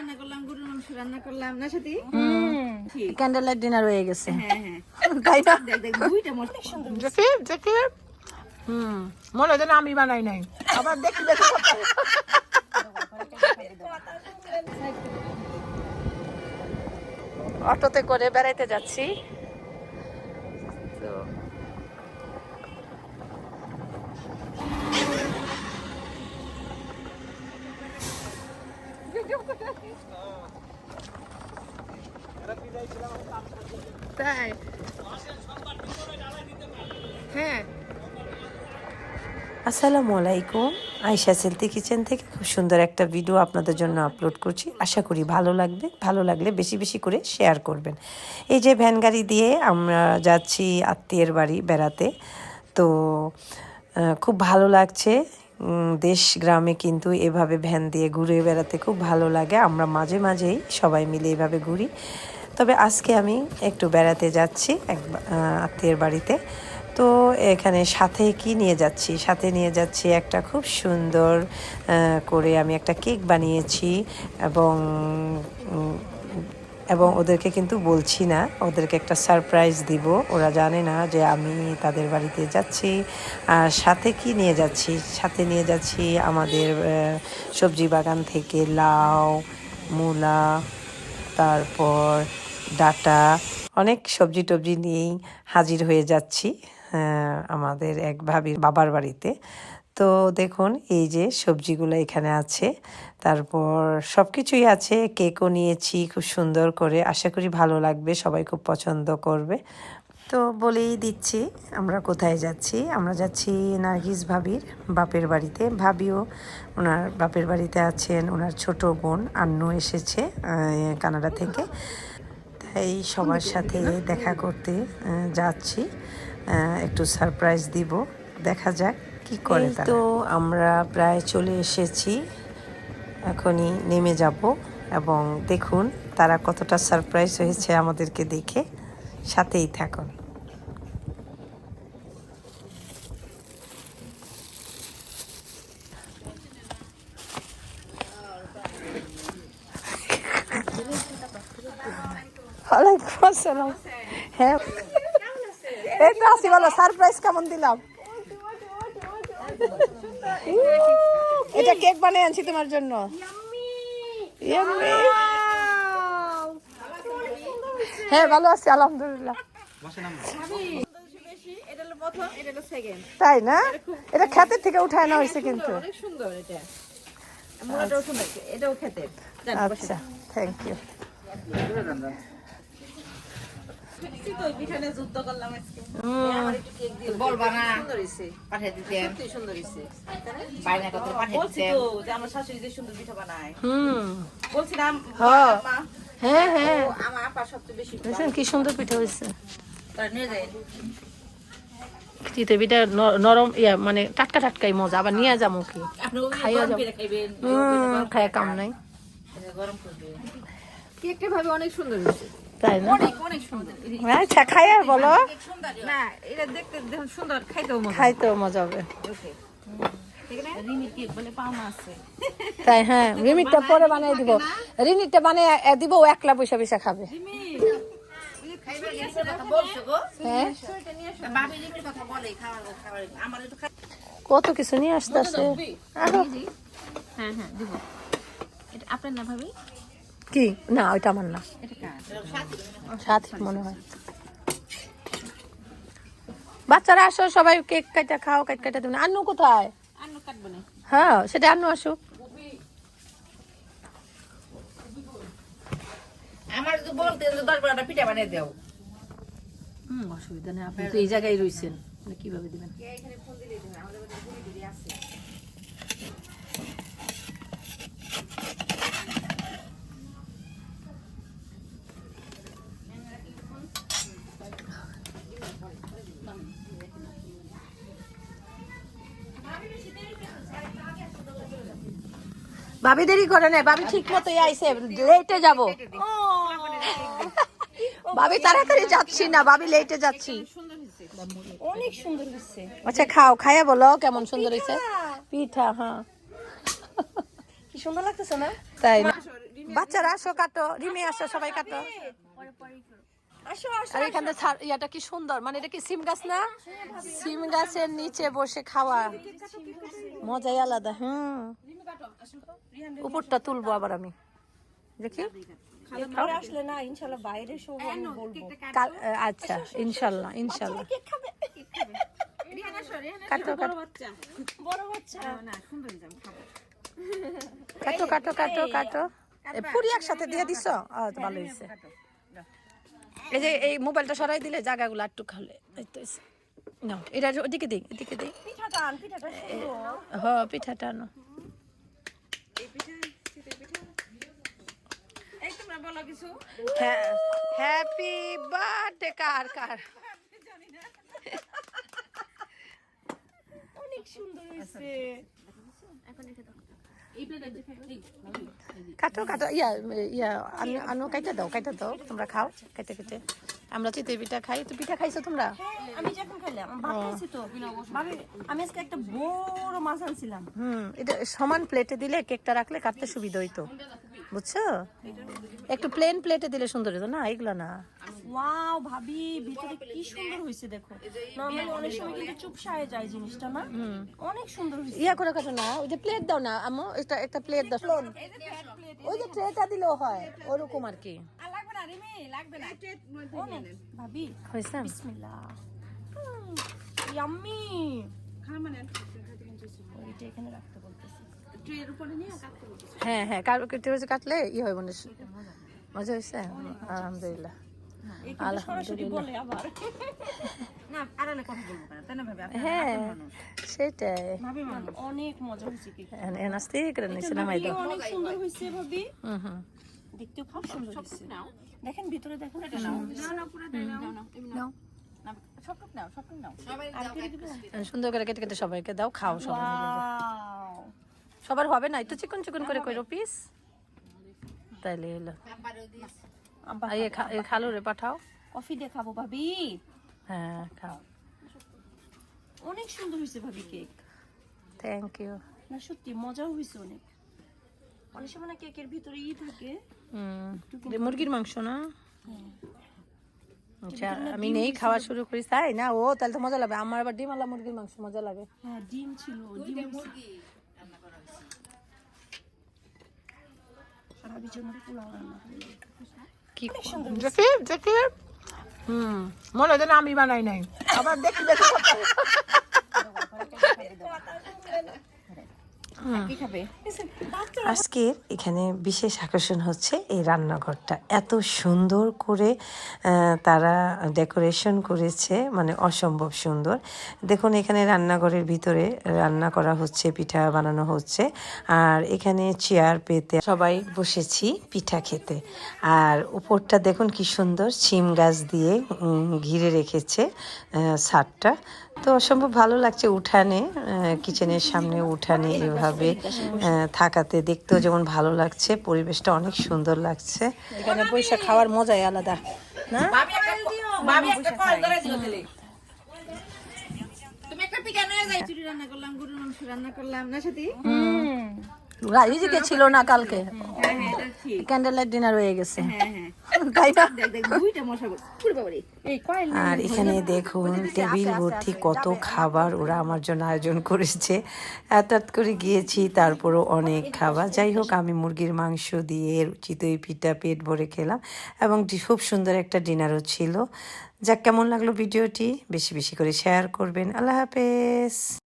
রান্না করলাম গরুর মাংস রান্না করলাম। না সাথী? ক্যান্ডেল লাইট ডিনার হয়ে গেছে। হ্যাঁ হ্যাঁ। তাই না? দেখ দেখ দুইটা মস্ত সুন্দর। দেখি দেখি হুম। মনে হয় আমি বানাই নাই। আবার দেখি দেখি। অটোতে করে বেড়াইতে যাচ্ছি তো তাই? হ্যাঁ। আসসালামু আলাইকুম। আয়শা সেলতি কিচেন থেকে খুব সুন্দর একটা ভিডিও আপনাদের জন্য আপলোড করছি। আশা করি ভালো লাগবে। ভালো লাগলে বেশি বেশি করে শেয়ার করবেন। এই যে ভ্যান গাড়ি দিয়ে আমরা যাচ্ছি আত্মীয়ের বাড়ি বেড়াতে। তো খুব ভালো লাগছে। দেশ, গ্রামে কিন্তু এভাবে ভ্যান দিয়ে ঘুরে বেড়াতে খুব ভালো লাগে। আমরা মাঝে মাঝেই সবাই মিলে এভাবে ঘুরি। তবে আজকে আমি একটু বেড়াতে যাচ্ছি এক আত্মীয়ের বাড়িতে। তো এখানে সাথে কি নিয়ে যাচ্ছি? সাথে নিয়ে যাচ্ছি একটা খুব সুন্দর করে আমি একটা কেক বানিয়েছি এবং এবং ওদেরকে কিন্তু বলছি না, ওদেরকে একটা সারপ্রাইজ দিব। ওরা জানে না যে আমি তাদের বাড়িতে যাচ্ছি। আর সাথে কি নিয়ে যাচ্ছি? সাথে নিয়ে যাচ্ছি আমাদের সবজি বাগান থেকে লাউ, মূলা, তারপর ডাটা, অনেক সবজি টবজি নিয়েই হাজির হয়ে যাচ্ছি আমাদের এক ভাবির বাবার বাড়িতে। তো দেখুন, এই যে সবজিগুলো এখানে আছে, তারপর সব কিছুই আছে, কেকও নিয়েছি খুব সুন্দর করে, আশা করি ভালো লাগবে, সবাই খুব পছন্দ করবে। তো বলেই দিচ্ছি, আমরা কোথায় যাচ্ছি? আমরা যাচ্ছি নার্গিস ভাবির বাপের বাড়িতে। ভাবিও ওনার বাপের বাড়িতে আছেন, ওনার ছোট বোন, আন্নু এসেছে কানাডা থেকে। তাই সবার সাথে দেখা করতে যাচ্ছি। একটু সারপ্রাইজ দিব। দেখা যাক কি করে তো আমরা প্রায় চলে এসেছি। এখনই নেমে যাব এবং দেখুন তারা কতটা সারপ্রাইজ হয়েছে আমাদেরকে দেখে। সাথেই থাকুন। আসসালাম। হ্যাঁ। এই তো আসি বলো সারপ্রাইজ কেমন দিলাম? এটা কেক বানিয়ে আনছি তোমার জন্য। হ্যাঁ ভালো আছি আলহামদুলিল্লাহ। বেশি এটা হলো প্রথম এটা হলো সেকেন্ড তাই না? এটা খেতের থেকে উঠায় না হয়েছে কিন্তু। অনেক সুন্দর এটা মোড়াটাও সুন্দর এটাও খেতে। যান, বসে আচ্ছা থ্যাংক ইউ কি সুন্দর পিঠা হয়েছে তারা চিতে পিঠা নরম ইয়া মানে টাটকা টাটকাই মজা আবার নিয়ে যাব কি? খাইয়া হুম খায় কাম নাই। এটা গরম করবেন। কেকটা ভাবে অনেক সুন্দর হয়েছে। তাই না? অনেক অনেক সুন্দর। আচ্ছা খাইয়া বলো। না এটা দেখতে দেখুন সুন্দর খাইতেও মজা খাইতেও মজা হবে। তাই হ্যাঁ রিমিটটা পরে বানিয়ে দিব। রিমিটটা বানিয়ে এ, দিব ও একলা পয়সা পয়সা খাবে। খাইবার গেছে কথা বলছো গো। হ্যাঁ? খাই কত কিছু নিয়ে আসতেছে? হ্যাঁ হ্যাঁ দিব। এটা আপনার না ভাবি? কি? না ওইটা আমার না। সাথে মনে হয়। বাচ্চারা আসো সবাই কেক কাটা খাও কেক কাটা দেবে আন্নু কোথায়? আন্ন কাটবো না। হ্যাঁ সেটা আন্নু আসুক। আমার যদি বলতে যে দশ বারোটা পিঠা বানিয়ে দাও। হুম অসুবিধা নেই। আপনি তো এই জায়গায় রয়েছেন কীভাবে দিবেন? ভাবি দেরি করে নাই ভাবি ঠিক মতোই আইছে লেটে যাব। ভাবি তাড়াতাড়ি যাচ্ছি না ভাবি লেটে যাচ্ছি। অনেক সুন্দর হচ্ছে আচ্ছা খাও খাইয়া বলো কেমন সুন্দর হয়েছে পিঠা। হ্যাঁ। কি সুন্দর লাগতেছে না? তাই না? বাচ্চারা আসো কাটো রিমে আসো সবাই কাটো। আর এখানে ছাড়- ইয়াটা কি সুন্দর মানে এটা কি সিম গাছ না? সিম গাছের নিচে বসে খাওয়া। মজাই আলাদা হুম। উপরটা তুলবো আবার আমি। দেখি। আসলে না ইনশাল্লাহ বাইরে বলব। আচ্ছা ইনশাল্লাহ ইনশাল্লাহ। কাটো কাটো। বড় বাচ্চা। কাটো কাটো কাটো কাটো। এ, পুরি একসাথে দিয়ে দিছ? ভালো হয়েছে। এই যে এই মোবাইলটা সরাই দিলে জায়গাগুলো একটু খালে। এটা ওদিকে দিই এদিকে দিই। পিঠাটা আন হ পিঠাটা আনো এই তোমরা বলো কিছু হ্যাপি বার্থডে কার কার অনেক সুন্দর হয়েছে। কাটো কাটো। ইয়া ইয়া আনো আনো কাইটা দাও কাইটা দাও। তোমরা খাও কাইতে কেটে আমরা চিতই পিঠা খাই। তো পিঠা খাইছো তোমরা? আমি যখন খাইলাম ভাত খাইছি তো। আমি আজকে একটা বড় মাছ আনছিলাম। হুম এটা সমান প্লেটে দিলে কেকটা রাখলে কাটতে সুবিধা হইতো। বুঝছ? একটু প্লেন প্লেটে দিলে সুন্দর হতো না এগুলো না। ওয়াও ভাবি ভিতরে কি সুন্দর হয়েছে দেখো। নরমালি অনেক সময় কিন্তু চুপসায় যায় জিনিসটা না? অনেক সুন্দর হয়েছে। ইয়া করে কাটো না ওই যে প্লেট দাও না আমো একটা একটা প্লেট দাও ওই যে ট্রেটা দিলেও হয় ওরকম আর কি। লাগবে না রিমি লাগবে না। ভাবি হয়েছে? বিসমিল্লাহ। ইয়াম্মি। ওইটা এখানে রাখতে বলতেছি। হ্যাঁ হ্যাঁ কার কেটে হয়েছে কাটলে ই হয় মনে মজা। হয়েছে? আলহামদুলিল্লাহ। এই কিন্তু সরাসরি বলে আবার। না আড়ালে কথা বলব না তাই না ভাবে? হ্যাঁ সেটাই। অনেক মজা নামাই দাও অনেক সুন্দর হয়েছে ভাবি। হুম হুম। দেখতেও খুব সুন্দর হয়েছে। দেখেন ভিতরে দেখেন নাও নাও সবটুক নাও সুন্দর করে কেটে কেটে সবাইকে দাও খাও সবাই! সবার হবে না? একটু চিকন চিকন করে কইরো পিস। তাইলে এলো খালো রে পাঠাও। কফি দিয়ে খাব ভাবি। হ্যাঁ খাও। অনেক সুন্দর হয়েছে ভাবি কেক। থ্যাংক ইউ না সত্যি মজাও হয়েছে অনেক। অনেক সময় না কেকের ভিতরে ই থাকে। মুরগির মাংস না? আচ্ছা আমি নেই খাওয়া শুরু করি। তাই না? ও তাহলে তো মজা লাগবে। আমার আবার ডিম আলা মুরগির মাংস মজা লাগে। হ্যাঁ ডিম ছিল ডিম ভাবির জন্য পোলাও রান্না করলাম। কি হুম মনে হয় আমি বানাই নাই। আবার দেখি দেখি কি খাবে? আজকের এখানে বিশেষ আকর্ষণ হচ্ছে এই রান্নাঘরটা। এত সুন্দর করে তারা ডেকোরেশন করেছে মানে অসম্ভব সুন্দর। দেখুন এখানে রান্নাঘরের ভিতরে রান্না করা হচ্ছে পিঠা বানানো হচ্ছে আর এখানে চেয়ার পেতে সবাই বসেছি পিঠা খেতে। আর উপরটা দেখুন কি সুন্দর সিম গাছ দিয়ে ঘিরে রেখেছে ছাদটা। তো অসম্ভব ভালো লাগছে উঠানে কিচেনের সামনে উঠানে এভাবে থাকাতে দেখতেও যেমন ভালো লাগছে পরিবেশটা অনেক সুন্দর লাগছে। এখানে পয়সা খাওয়ার মজাই আলাদা না? ভাবি একটা ভাবি একটা কল করে দিও তাহলে তুমি একটা পিঠা নিয়ে যাই। চুরি রান্না করলাম গরুর মাংস রান্না করলাম না সাথী? রাইজিকে ছিল না কালকে? হ্যাঁ হ্যাঁ ক্যান্ডেল লাইট ডিনার হয়ে গেছে। হ্যাঁ তাই না? আর এখানে দেখুন টেবিল ভর্তি কত খাবার ওরা আমার জন্য আয়োজন করেছে। এত করে গিয়েছি তারপরও অনেক খাবার। যাই হোক আমি মুরগির মাংস দিয়ে চিতই পিঠা পেট ভরে খেলাম এবং খুব সুন্দর একটা ডিনারও ছিল। যাক কেমন লাগল ভিডিওটি? বেশি বেশি করে শেয়ার করবেন। আল্লাহ হাফেজ।